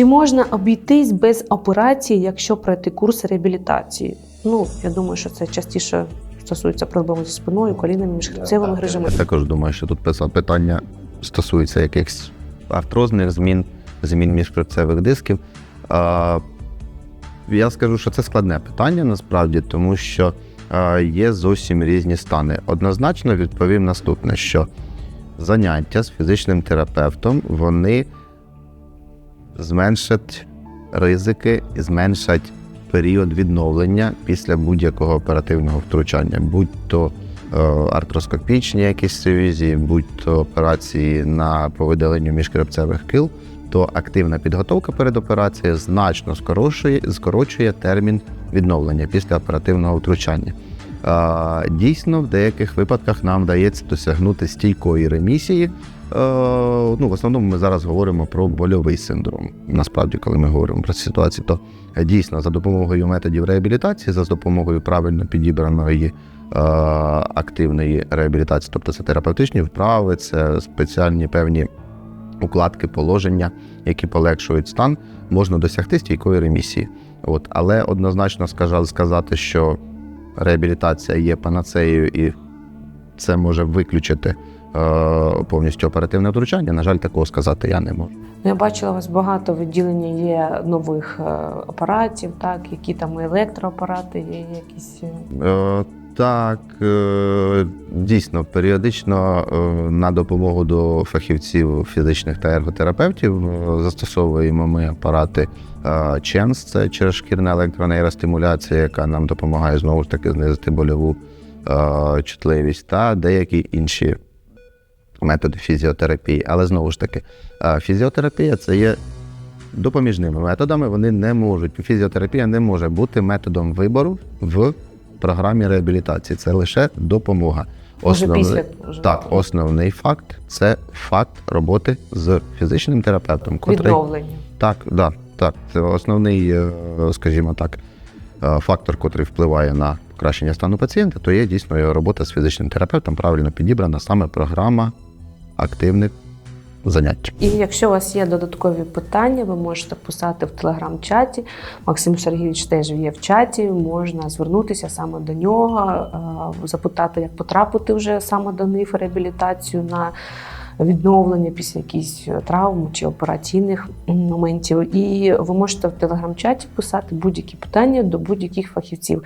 Чи можна обійтись без операції, якщо пройти курс реабілітації? Ну, я думаю, що це частіше стосується проблем зі спиною, колінами, міжхребцевими грижами. Я також думаю, що тут питання стосується якихось артрозних змін, змін міжхребцевих дисків. Я скажу, що це складне питання насправді, тому що є зовсім різні стани. Однозначно відповім наступне, що заняття з фізичним терапевтом вони зменшать ризики і зменшать період відновлення після будь-якого оперативного втручання, будь-то е, артроскопічні якісь ревізії, будь-то операції на по видаленню міжкребцевих кил, то активна підготовка перед операцією значно скорочує, скорочує термін відновлення після оперативного втручання. Дійсно, в деяких випадках нам вдається досягнути стійкої ремісії. Ну, в основному ми зараз говоримо про больовий синдром. Насправді, коли ми говоримо про ситуацію, то дійсно за допомогою методів реабілітації, за допомогою правильно підібраної активної реабілітації, тобто це терапевтичні вправи, це спеціальні певні укладки, положення, які полегшують стан, можна досягти стійкої ремісії. От, але однозначно сказати, що реабілітація є панацеєю і це може виключити повністю оперативне втручання. На жаль, такого сказати я не можу. Ну, Я бачила у вас багато відділення є нових е, апаратів, так, які там електроапарати, є якісь. е, Е, Так, е, дійсно, періодично е, на допомогу до фахівців фізичних та ерготерапевтів е, застосовуємо ми апарати ЧЕНС, це черешкірна електронейростимуляція, яка нам допомагає знову ж таки знизити больову е, чутливість та деякі інші методи фізіотерапії. Але знову ж таки, фізіотерапія це є допоміжними методами. Вони не можуть. Фізіотерапія не може бути методом вибору в програмі реабілітації. Це лише допомога. Може, після вже. так, основний факт це факт роботи з фізичним терапевтом, котрий відновлення. так, да, так. Це основний, е, скажімо так, е, фактор, котрий впливає на покращення стану пацієнта, то є дійсно робота з фізичним терапевтом, правильно підібрана саме програма активних занять. І якщо у вас є додаткові питання, ви можете писати в телеграм-чаті. Максим Сергійович теж є в чаті. Можна звернутися саме до нього, е, запитати, як потрапити вже саме до НИФ реабілітацію на відновлення після якихось травм чи операційних моментів. І ви можете в телеграм-чаті писати будь-які питання до будь-яких фахівців.